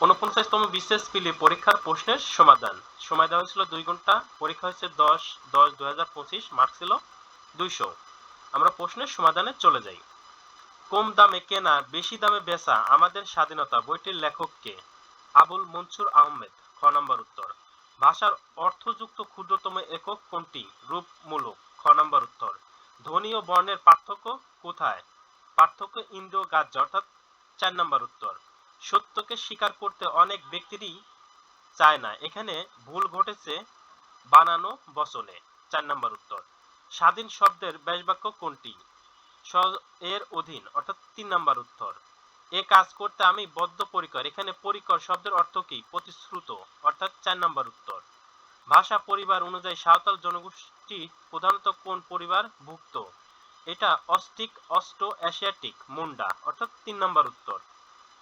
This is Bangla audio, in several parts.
উনপঞ্চাশতম বিশেষ পিলি পরীক্ষার প্রশ্নের সমাধান। সময় দেওয়া হয়েছিল দুই ঘণ্টা, পরীক্ষা হয়েছে দশ দশ, দুই হাজার পঁচিশ মার্ক ছিল দুইশো। আমরা প্রশ্নের সমাধানে চলে যাই। কম দামে কেনা, বেশি দামে বেচা, আমাদের স্বাধীনতা, বইটির লেখক কে? আবুল মনসুর আহমেদ। খ নম্বর উত্তর। ভাষার অর্থযুক্ত ক্ষুদ্রতম একক কোনটি? রূপমূলক। খ নম্বর উত্তর। ধ্বনি ও বর্ণের পার্থক্য কোথায়? পার্থক্য ইন্দ্রিয় গ্রাহ্য অর্থাৎ চার নম্বর উত্তর। সত্যকে স্বীকার করতে অনেক ব্যক্তিরই চায় না। এখানে ভুল ঘটেছে বানানো বচনে। চার নম্বর উত্তর। স্বাধীন শব্দের ব্যাসবাক্য কোনটি? এর অধীন, অর্থাৎ তিন নম্বর উত্তর। এ কাজ করতে আমি বদ্ধপরিকর। এখানে পরিকর শব্দের অর্থ কি? প্রতিশ্রুত, অর্থাৎ চার নম্বর উত্তর। ভাষা পরিবার অনুযায়ী সাঁওতাল জনগোষ্ঠী প্রধানত কোন পরিবার ভুক্ত? এটা অস্টিক অস্ট্রো এশিয়াটিক মুন্ডা, অর্থাৎ তিন নম্বর উত্তর।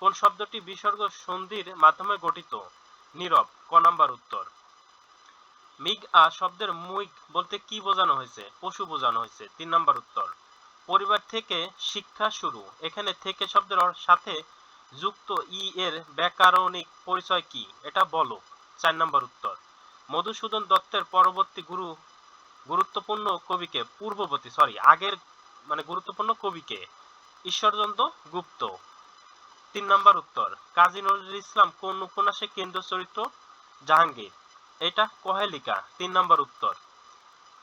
কোন শব্দটি বিসর্গ সন্ধির মাধ্যমে গঠিত? নীরব, ক নাম্বার উত্তর। মিগ আ শব্দের মুইগ বলতে কি বোঝানো হয়েছে? পশু বোঝানো হয়েছে। তিন নাম্বার উত্তর। পরিবার থেকে শিক্ষা শুরু। এখানে থেকে শব্দের সাথে যুক্ত ই এর ব্যাকরণিক পরিচয় কি? এটা বলো। চার নাম্বার উত্তর। মধুসূদন দত্তের পরবর্তী গুরু, গুরুত্বপূর্ণ কবিকে, পূর্ববর্তী সরি আগের মানে গুরুত্বপূর্ণ কবিকে, ঈশ্বরচন্দ্র গুপ্ত। তিন নম্বর উত্তর। কাজী নজরুল ইসলাম কোন উপন্যাসে কেন্দ্র চরিত্র? জাহাঙ্গীর। এটা কহেলিকা। তিন নম্বর উত্তর।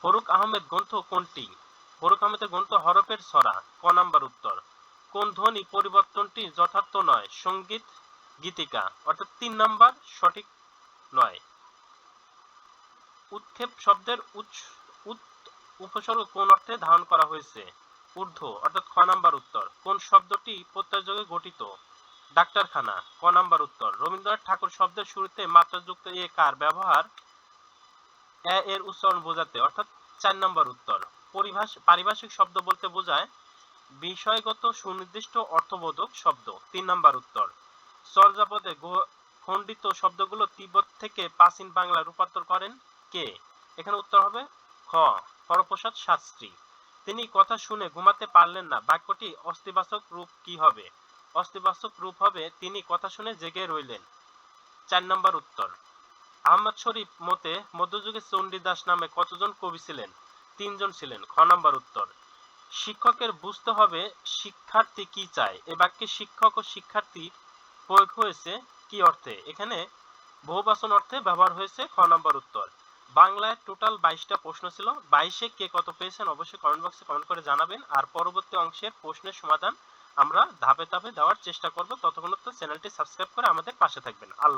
ফরুক আহমেদ গ্রন্থ কোনটি? ফরুক আহমেদের গ্রন্থ হরফের ছড়া। ক নম্বর উত্তর। কোন ধ্বনি পরিবর্তনটি যথার্থ নয়? সংগীত, গীতিকা। অর্থাৎ তিন নম্বর সঠিক নয়। উৎক্ষেপ শব্দের উৎস, উৎ- উপসর্গ কোন অর্থে ধারণ করা হয়েছে? ঊর্ধ্ব। অর্থাৎ খ নাম্বার উত্তর। কোন শব্দটি প্রত্যয়যোগে গঠিত? ডাক্তারখানা। ক নাম্বার উত্তর। রবীন্দ্রনাথ ঠাকুর শব্দের শুরুতে মাত্রাযুক্ত এ কার ব্যবহার? এ এর উচ্চারণ বোঝাতে, অর্থাৎ চার নাম্বার উত্তর। পরিভাষ পারিভাষিক শব্দ বলতে বোঝায় বিষয়গত সুনির্দিষ্ট অর্থবোধক শব্দ। তিন নাম্বার উত্তর। চর্যাপদে খণ্ডিত শব্দগুলো তিব্বত থেকে প্রাচীন বাংলা রূপান্তর করেন কে? এখানে উত্তর হবে খ, হরপ্রসাদ শাস্ত্রী। তিনি কথা শুনে ঘুমাতে পারলেন না। বাক্যটি অস্তিবাচক রূপ কি হবে? অস্তিবাচক রূপ হবে, তিনি কথা শুনে জেগে রইলেন। চার নম্বর উত্তর। আহমদ শরীফ মতে মধ্যযুগে চণ্ডীদাস নামে কতজন কবি ছিলেন? তিনজন ছিলেন। খ নম্বর উত্তর। শিক্ষকের বুঝতে হবে শিক্ষার্থী কি চায়। এ বাক্যে শিক্ষক ও শিক্ষার্থী প্রয়োগ হয়েছে কি অর্থে? এখানে বহুবচন অর্থে ব্যবহার হয়েছে খ নম্বর উত্তর। বাংলায় টোটাল বাইশটা প্রশ্ন ছিল। বাইশে কে কত পেয়েছেন অবশ্যই কমেন্ট বক্সে কমেন্ট করে জানাবেন। আর পরবর্তী অংশের প্রশ্নের সমাধান আমরা ধাপে ধাপে দেওয়ার চেষ্টা করব। ততক্ষণ তো চ্যানেলটি সাবস্ক্রাইব করে আমাদের পাশে থাকবেন। আল্লাহ